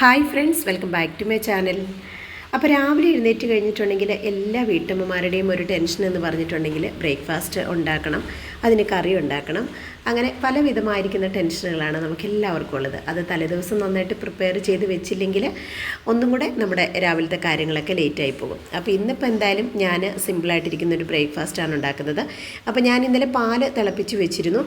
Hi friends welcome back to my channel. അപ്പോൾ രാവിലെ എഴുന്നേറ്റ് കഴിഞ്ഞിട്ടുണ്ടെങ്കിൽ എല്ലാ വീട്ടമ്മമാരുടെയും ഒരു ടെൻഷൻ എന്ന് പറഞ്ഞിട്ടുണ്ടെങ്കിൽ ബ്രേക്ക്ഫാസ്റ്റ് ഉണ്ടാക്കണം അതിന് കറി ഉണ്ടാക്കണം. അങ്ങനെ പലവിധമായിരിക്കുന്ന ടെൻഷനുകളാണ് നമുക്ക് എല്ലാവർക്കും ഉള്ളത്. അത് തലേദിവസം നന്നായിട്ട് പ്രിപ്പയർ ചെയ്ത് വെച്ചില്ലെങ്കിൽ ഒന്നും കൂടെ നമ്മുടെ രാവിലത്തെ കാര്യങ്ങളൊക്കെ ലേറ്റായി പോകും. അപ്പോൾ ഇന്നിപ്പോൾ എന്തായാലും ഞാൻ സിമ്പിളായിട്ടിരിക്കുന്ന ഒരു ബ്രേക്ക്ഫാസ്റ്റാണ് ഉണ്ടാക്കുന്നത്. അപ്പോൾ ഞാൻ ഇന്നലെ പാൽ തിളപ്പിച്ച് വെച്ചിരുന്നു.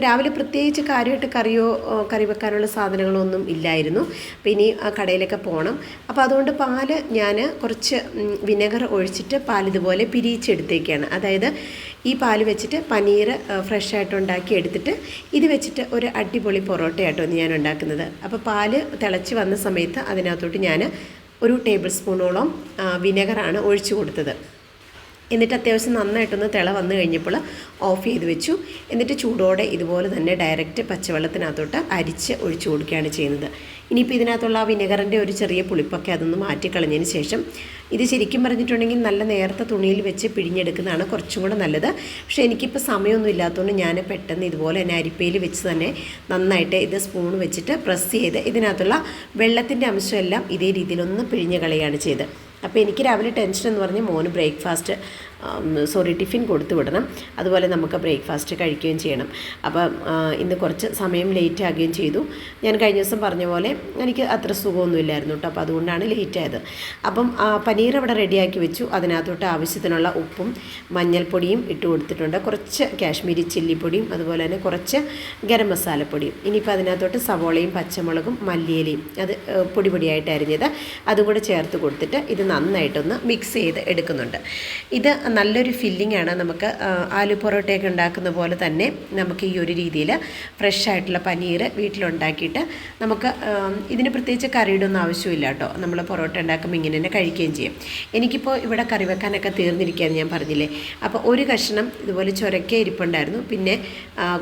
രാവിലെ പ്രത്യേകിച്ച് കാര്യമായിട്ട് കറിയോ കറി വെക്കാനുള്ള സാധനങ്ങളൊന്നും ഇല്ലായിരുന്നു. അപ്പോൾ ഇനി ആ കടയിലൊക്കെ പോകണം അപ്പോൾ അതുകൊണ്ട് പാൽ ഞാൻ കുറച്ച് വിനെഗർ ഒഴിച്ചിട്ട് പാൽ ഇതുപോലെ പിരിയിച്ചെടുത്തേക്കാണ്. അതായത് ഈ പാൽ വെച്ചിട്ട് പനീർ ഫ്രഷായിട്ട് ഉണ്ടാക്കി എടുത്തിട്ട് ഇത് വെച്ചിട്ട് ഒരു അടിപൊളി പൊറോട്ടയാട്ടോ ഞാൻ ഉണ്ടാക്കുന്നത്. അപ്പോൾ പാൽ തിളച്ച് വന്ന സമയത്ത് അതിനകത്തോട്ട് ഞാൻ ഒരു ടേബിൾ സ്പൂണോളം വിനെഗറാണ് ഒഴിച്ചു കൊടുത്തത്. എന്നിട്ട് അത്യാവശ്യം നന്നായിട്ടൊന്ന് തിള വന്നു കഴിഞ്ഞപ്പോൾ ഓഫ് ചെയ്ത് വെച്ചു. എന്നിട്ട് ചൂടോടെ ഇതുപോലെ തന്നെ ഡയറക്റ്റ് പച്ചവെള്ളത്തിനകത്തോട്ട് അരിച്ച് ഒഴിച്ചു കൊടുക്കുകയാണ് ചെയ്യുന്നത്. ഇനിയിപ്പോൾ ഇതിനകത്തുള്ള ആ വിനെഗറിന്റെ ഒരു ചെറിയ പുളിപ്പൊക്കെ അതൊന്ന് മാറ്റിക്കളഞ്ഞതിന് ശേഷം ഇത് ശരിക്കും പറഞ്ഞിട്ടുണ്ടെങ്കിൽ നല്ല നേരത്തെ തുണിയിൽ വെച്ച് പിഴിഞ്ഞെടുക്കുന്നതാണ് കുറച്ചും കൂടെ നല്ലത്. പക്ഷേ എനിക്കിപ്പോൾ സമയമൊന്നും ഇല്ലാത്തതുകൊണ്ട് ഞാൻ പെട്ടെന്ന് ഇതുപോലെ തന്നെ അരിപ്പയിൽ വെച്ച് തന്നെ നന്നായിട്ട് ഇത് സ്പൂൺ വെച്ചിട്ട് പ്രസ് ചെയ്ത് ഇതിനകത്തുള്ള വെള്ളത്തിന്റെ അംശമെല്ലാം ഇതേ രീതിയിലൊന്ന് പിഴിഞ്ഞ് കളയുകയാണ് ചെയ്ത് അപ്പോൾ എനിക്ക് രാവിലെ ടെൻഷൻ എന്ന് പറഞ്ഞ് മോന് ബ്രേക്ക്ഫാസ്റ്റ് സോറി ടിഫിൻ കൊടുത്തു വിടണം. അതുപോലെ നമുക്ക് ബ്രേക്ക്ഫാസ്റ്റ് കഴിക്കുകയും ചെയ്യണം. അപ്പം ഇന്ന് കുറച്ച് സമയം ലേറ്റ് ആകുകയും ചെയ്തു. ഞാൻ കഴിഞ്ഞ ദിവസം പറഞ്ഞ പോലെ എനിക്ക് അത്ര സുഖമൊന്നും ഇല്ലായിരുന്നു കേട്ടോ. അപ്പോൾ അതുകൊണ്ടാണ് ലേറ്റ് ആയത്. അപ്പം പനീർ അവിടെ റെഡിയാക്കി വെച്ചു. അതിനകത്തോട്ട് ആവശ്യത്തിനുള്ള ഉപ്പും മഞ്ഞൾപ്പൊടിയും ഇട്ട് കൊടുത്തിട്ടുണ്ട്. കുറച്ച് കാശ്മീരി ചില്ലിപ്പൊടിയും അതുപോലെ തന്നെ കുറച്ച് ഗരം മസാലപ്പൊടിയും. ഇനിയിപ്പോൾ അതിനകത്തോട്ട് സവോളയും പച്ചമുളകും മല്ലിയിലയും. അത് പൊടി പൊടിയായിട്ട് അരിഞ്ഞത് അതും കൂടെ ചേർത്ത് കൊടുത്തിട്ട് ഇത് നന്നായിട്ടൊന്ന് മിക്സ് ചെയ്ത് എടുക്കുന്നുണ്ട്. ഇത് നല്ലൊരു ഫില്ലിംഗ് ആണ് നമുക്ക് ആലു പൊറോട്ടയൊക്കെ ഉണ്ടാക്കുന്ന പോലെ തന്നെ നമുക്ക് ഈ ഒരു രീതിയിൽ ഫ്രഷ് ആയിട്ടുള്ള പനീർ വീട്ടിലുണ്ടാക്കിയിട്ട് നമുക്ക് ഇതിന് പ്രത്യേകിച്ച് കറിയുടെ ഒന്നും ആവശ്യമില്ല കേട്ടോ. നമ്മൾ പൊറോട്ട ഉണ്ടാക്കുമ്പോൾ ഇങ്ങനെ തന്നെ കഴിക്കുകയും ചെയ്യും. എനിക്കിപ്പോൾ ഇവിടെ കറി വെക്കാനൊക്കെ തീർന്നിരിക്കുകയെന്ന് ഞാൻ പറഞ്ഞില്ലേ? അപ്പോൾ ഒരു കഷ്ണം ഇതുപോലെ ചുരക്കേ ഇരിപ്പുണ്ടായിരുന്നു. പിന്നെ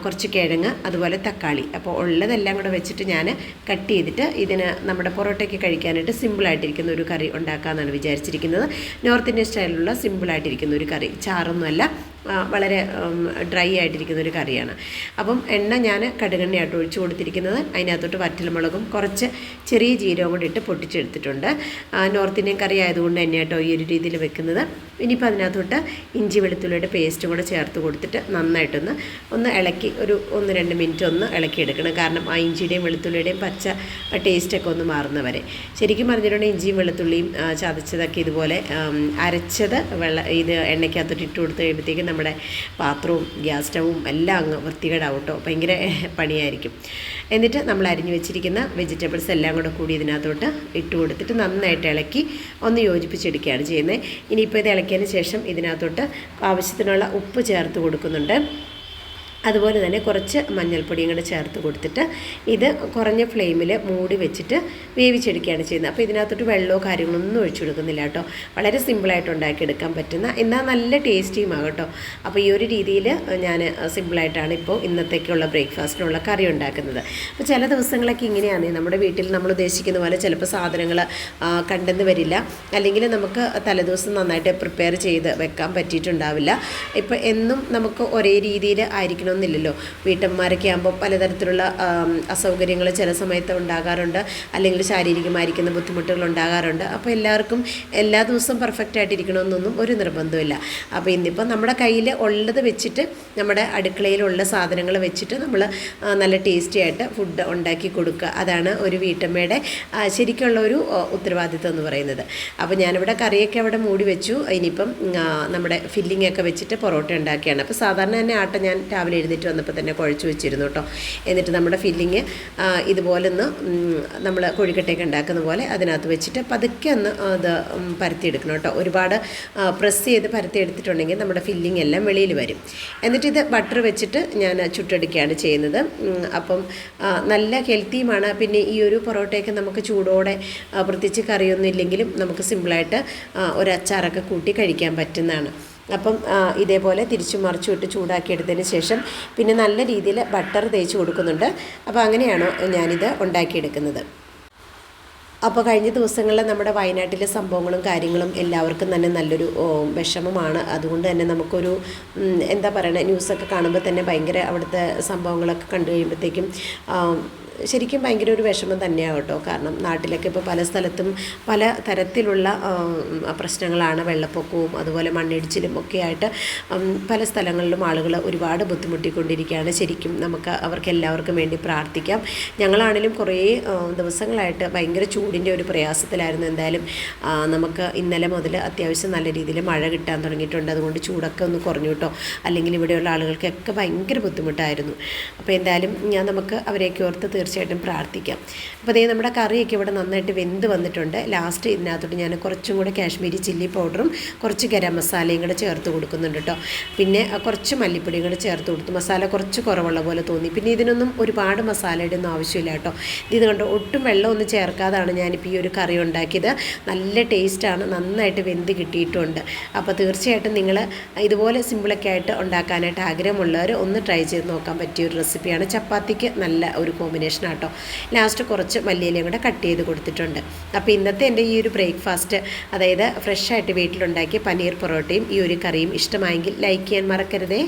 കുറച്ച് കിഴങ്ങ് അതുപോലെ തക്കാളി. അപ്പോൾ ഉള്ളതെല്ലാം കൂടെ വെച്ചിട്ട് ഞാൻ കട്ട് ചെയ്തിട്ട് ഇതിന് നമ്മുടെ പൊറോട്ടയ്ക്ക് കഴിക്കാനായിട്ട് സിമ്പിളായിട്ടിരിക്കുന്ന ഒരു കറി ഉണ്ടാക്കാമെന്നാണ് വിചാരിച്ചിരിക്കുന്നത്. നോർത്ത് ഇന്ത്യൻ സ്റ്റൈലിലുള്ള സിമ്പിളായിട്ടിരിക്കുന്ന ഒരു കറി ചാറൊന്നുമല്ല വളരെ ഡ്രൈ ആയിട്ടിരിക്കുന്ന ഒരു കറിയാണ്. അപ്പം എണ്ണ ഞാൻ കടുകെണ്ണയായിട്ട് ഒഴിച്ചു കൊടുത്തിരിക്കുന്നത്. അതിനകത്തോട്ട് വറ്റൽമുളകും കുറച്ച് ചെറിയ ജീരകം കൂടി ഇട്ട് പൊട്ടിച്ചെടുത്തിട്ടുണ്ട്. നോർത്ത് ഇന്ത്യൻ കറി ആയതുകൊണ്ട് തന്നെ ഈ ഒരു രീതിയിൽ വെക്കുന്നത്. ഇനിയിപ്പോൾ അതിനകത്തോട്ട് ഇഞ്ചി വെളുത്തുള്ളിയുടെ പേസ്റ്റും കൂടെ ചേർത്ത് കൊടുത്തിട്ട് നന്നായിട്ടൊന്ന് ഒന്ന് ഇളക്കി ഒരു ഒന്ന് രണ്ട് മിനിറ്റ് ഒന്ന് ഇളക്കി എടുക്കണം കാരണം ആ ഇഞ്ചിയുടെയും വെളുത്തുള്ളിയുടെയും പച്ച ടേസ്റ്റൊക്കെ ഒന്ന് മാറുന്നവരെ ശരിക്കും പറഞ്ഞിട്ടുണ്ടെങ്കിൽ ഇഞ്ചിയും വെളുത്തുള്ളിയും ചതച്ചതൊക്കെ ഇതുപോലെ അരച്ചത് വെള്ള ഇത് എണ്ണയ്ക്കകത്തോട്ട് ഇട്ട് കൊടുത്ത് കഴിയുമ്പോഴത്തേക്കും നമ്മുടെ പാത്രവും ഗ്യാസ് സ്റ്റവും എല്ലാം അങ്ങ് വൃത്തികേടാവും കേട്ടോ ഭയങ്കര പണിയായിരിക്കും. എന്നിട്ട് നമ്മൾ അരിഞ്ഞു വെച്ചിരിക്കുന്ന വെജിറ്റബിൾസ് എല്ലാം കൂടെ കൂടി ഇതിനകത്തോട്ട് ഇട്ട് കൊടുത്തിട്ട് നന്നായിട്ട് ഇളക്കി ഒന്ന് യോജിപ്പിച്ചെടുക്കുകയാണ് ചെയ്യുന്നത്. ഇനിയിപ്പോൾ ഇത് ഇളക്കിയതിന് ശേഷം ഇതിനകത്തോട്ട് ആവശ്യത്തിനുള്ള ഉപ്പ് ചേർത്ത് കൊടുക്കുന്നുണ്ട്. അതുപോലെ തന്നെ കുറച്ച് മഞ്ഞൾപ്പൊടിയും കൂടെ ചേർത്ത് കൊടുത്തിട്ട് ഇത് കുറഞ്ഞ ഫ്ലെയിമിൽ മൂടി വെച്ചിട്ട് വേവിച്ചെടുക്കുകയാണ് ചെയ്യുന്നത്. അപ്പോൾ ഇതിനകത്തോട്ട് വെള്ളമോ കാര്യങ്ങളൊന്നും ഒഴിച്ചു കൊടുക്കുന്നില്ല കേട്ടോ. വളരെ സിമ്പിളായിട്ട് ഉണ്ടാക്കിയെടുക്കാൻ പറ്റുന്ന എന്നാൽ നല്ല ടേസ്റ്റിയുമാണ് കേട്ടോ. അപ്പോൾ ഈ ഒരു രീതിയിൽ ഞാൻ സിമ്പിളായിട്ടാണ് ഇപ്പോൾ ഇന്നത്തേക്കുള്ള ബ്രേക്ക്ഫാസ്റ്റിനുള്ള കറി ഉണ്ടാക്കുന്നത്. അപ്പോൾ ചില ദിവസങ്ങളൊക്കെ ഇങ്ങനെയാണ്. നമ്മുടെ വീട്ടിൽ നമ്മൾ ഉദ്ദേശിക്കുന്ന പോലെ ചിലപ്പോൾ സാധനങ്ങൾ കണ്ടെന്ന് വരില്ല. അല്ലെങ്കിൽ നമുക്ക് തലേദിവസം നന്നായിട്ട് പ്രിപ്പയർ ചെയ്ത് വെക്കാൻ പറ്റിയിട്ടുണ്ടാവില്ല. ഇപ്പോൾ എന്നും നമുക്ക് ഒരേ രീതിയിൽ ആയിരിക്കണമെന്നില്ലല്ലോ വീട്ടമ്മമാരൊക്കെ ആകുമ്പോൾ പലതരത്തിലുള്ള അസൗകര്യങ്ങൾ ചില സമയത്ത് ഉണ്ടാകാറുണ്ട്. അല്ലെങ്കിൽ ശാരീരികമായിരിക്കുന്ന ബുദ്ധിമുട്ടുകൾ ഉണ്ടാകാറുണ്ട്. അപ്പോൾ എല്ലാവർക്കും എല്ലാ ദിവസവും പെർഫെക്റ്റ് ആയിട്ടിരിക്കണമെന്നൊന്നും ഒരു നിർബന്ധമില്ല അപ്പോൾ ഇന്നിപ്പോൾ നമ്മുടെ കയ്യിൽ ഉള്ളത് വെച്ചിട്ട് നമ്മുടെ അടുക്കളയിലുള്ള സാധനങ്ങൾ വെച്ചിട്ട് നമ്മൾ നല്ല ടേസ്റ്റി ആയിട്ട് ഫുഡ് ഉണ്ടാക്കി കൊടുക്കുക. അതാണ് ഒരു വീട്ടമ്മയുടെ ശരിക്കുള്ള ഒരു ഉത്തരവാദിത്വം എന്ന് പറയുന്നത്. അപ്പോൾ ഞാനിവിടെ കറിയൊക്കെ അവിടെ മൂടി വെച്ചു. ഇനിയിപ്പം നമ്മുടെ ഫില്ലിംഗ് ഒക്കെ വെച്ചിട്ട് പൊറോട്ട ഉണ്ടാക്കിയാണ്. അപ്പോൾ സാധാരണ തന്നെ ആട്ട ഞാൻ രാവിലെ എഴുന്നേറ്റ് വന്നപ്പോൾ തന്നെ കുഴച്ച് വെച്ചിരുന്നു കേട്ടോ. എന്നിട്ട് നമ്മുടെ ഫില്ലിങ് ഇതുപോലെ ഒന്ന് നമ്മൾ കോഴിക്കട്ടയൊക്കെ ഉണ്ടാക്കുന്ന പോലെ അതിനകത്ത് വെച്ചിട്ട് പതുക്കെ ഒന്ന് അത് പരത്തിയെടുക്കണം കേട്ടോ. ഒരുപാട് പ്രസ് ചെയ്ത് പരത്തിയെടുത്തിട്ടുണ്ടെങ്കിൽ നമ്മുടെ ഫില്ലിംഗ് എല്ലാം വെളിയിൽ വരും. എന്നിട്ട് ഇത് ബട്ടർ വെച്ചിട്ട് ഞാൻ ചുട്ടെടുക്കുകയാണ് ചെയ്യുന്നത്. അപ്പം നല്ല ഹെൽത്തിയുമാണ് പിന്നെ ഈ ഒരു പൊറോട്ടയൊക്കെ നമുക്ക് ചൂടോടെ പ്രത്യേകിച്ച് കറിയൊന്നും ഇല്ലെങ്കിലും നമുക്ക് സിമ്പിളായിട്ട് ഒരു അച്ചാറൊക്കെ കൂട്ടി കഴിക്കാൻ പറ്റുന്നതാണ്. അപ്പം ഇതേപോലെ തിരിച്ചു മറിച്ചു ഇട്ട് ചൂടാക്കിയെടുത്തതിന് ശേഷം പിന്നെ നല്ല രീതിയിൽ ബട്ടർ തേച്ച് കൊടുക്കുന്നുണ്ട്. അപ്പോൾ അങ്ങനെയാണ് ഞാനിത് ഉണ്ടാക്കിയെടുക്കുന്നത്. അപ്പോൾ കഴിഞ്ഞ ദിവസങ്ങളിൽ നമ്മുടെ വയനാട്ടിലെ സംഭവങ്ങളും കാര്യങ്ങളും എല്ലാവർക്കും തന്നെ നല്ലൊരു വിഷമമാണ്. അതുകൊണ്ട് തന്നെ നമുക്കൊരു എന്താ പറയുക ന്യൂസൊക്കെ കാണുമ്പോൾ തന്നെ ഭയങ്കര അവിടുത്തെ സംഭവങ്ങളൊക്കെ കണ്ടു കഴിയുമ്പോഴത്തേക്കും ശരിക്കും ഭയങ്കര ഒരു വിഷമം തന്നെയാണ് കേട്ടോ. കാരണം നാട്ടിലൊക്കെ ഇപ്പോൾ പല സ്ഥലത്തും പല തരത്തിലുള്ള പ്രശ്നങ്ങളാണ്. വെള്ളപ്പൊക്കവും അതുപോലെ മണ്ണിടിച്ചിലും ഒക്കെ ആയിട്ട് പല സ്ഥലങ്ങളിലും ആളുകൾ ഒരുപാട് ബുദ്ധിമുട്ടിക്കൊണ്ടിരിക്കുകയാണ്. ശരിക്കും നമുക്ക് അവർക്ക് എല്ലാവർക്കും വേണ്ടി പ്രാർത്ഥിക്കാം. ഞങ്ങളാണെങ്കിലും കുറേ ദിവസങ്ങളായിട്ട് ഭയങ്കര ചൂടിന്റെ ഒരു പ്രയാസത്തിലായിരുന്നു. എന്തായാലും നമുക്ക് ഇന്നലെ മുതൽ അത്യാവശ്യം നല്ല രീതിയിൽ മഴ കിട്ടാൻ തുടങ്ങിയിട്ടുണ്ട്. അതുകൊണ്ട് ചൂടൊക്കെ ഒന്ന് കുറഞ്ഞു അല്ലെങ്കിൽ ഇവിടെയുള്ള ആളുകൾക്കൊക്കെ ഭയങ്കര ബുദ്ധിമുട്ടായിരുന്നു. അപ്പോൾ എന്തായാലും ഞാൻ നമുക്ക് അവരെയൊക്കെ ഓർത്ത് തീർച്ചയായിട്ടും പ്രാർത്ഥിക്കാം. അപ്പോൾ അതേ നമ്മുടെ കറിയൊക്കെ ഇവിടെ നന്നായിട്ട് വെന്ത് വന്നിട്ടുണ്ട്. ലാസ്റ്റ് ഇതിനകത്തോട്ട് ഞാൻ കുറച്ചും കൂടെ കാശ്മീരി ചില്ലി പൗഡറും കുറച്ച് ഗരം മസാലയും കൂടെ ചേർത്ത് കൊടുക്കുന്നുണ്ട് കേട്ടോ. പിന്നെ കുറച്ച് മല്ലിപ്പൊടിയും കൂടെ ചേർത്ത് കൊടുത്തു. മസാല കുറച്ച് കുറവുള്ള പോലെ തോന്നി. പിന്നെ ഇതിനൊന്നും ഒരുപാട് മസാലയുടെ ഒന്നും ആവശ്യമില്ല കേട്ടോ. ഇത് കണ്ടോ ഒട്ടും വെള്ളമൊന്നും ചേർക്കാതാണ് ഞാനിപ്പോൾ ഈ ഒരു കറി ഉണ്ടാക്കിയത്. നല്ല ടേസ്റ്റാണ് നന്നായിട്ട് വെന്ത് കിട്ടിയിട്ടുണ്ട്. അപ്പോൾ തീർച്ചയായിട്ടും നിങ്ങൾ ഇതുപോലെ സിമ്പിളൊക്കെ ആയിട്ട് ഉണ്ടാക്കാനായിട്ട് ആഗ്രഹമുള്ളവർ ഒന്ന് ട്രൈ ചെയ്ത് നോക്കാൻ പറ്റിയ ഒരു റെസിപ്പിയാണ് ചപ്പാത്തിക്ക് നല്ല ഒരു കോമ്പിനേഷൻ ആട്ടോ ലാസ്റ്റ് കുറച്ച് മല്ലിയിലയും കൂടെ കട്ട് ചെയ്ത് കൊടുത്തിട്ടുണ്ട്. അപ്പോൾ ഇന്നത്തെ എന്റെ ഈ ഒരു ബ്രേക്ക്ഫാസ്റ്റ് അതായത് ഫ്രഷായിട്ട് വീട്ടിലുണ്ടാക്കിയ പനീർ പൊറോട്ടയും ഈ ഒരു കറിയും ഇഷ്ടമായെങ്കിൽ ലൈക്ക് ചെയ്യാൻ മറക്കരുതേ.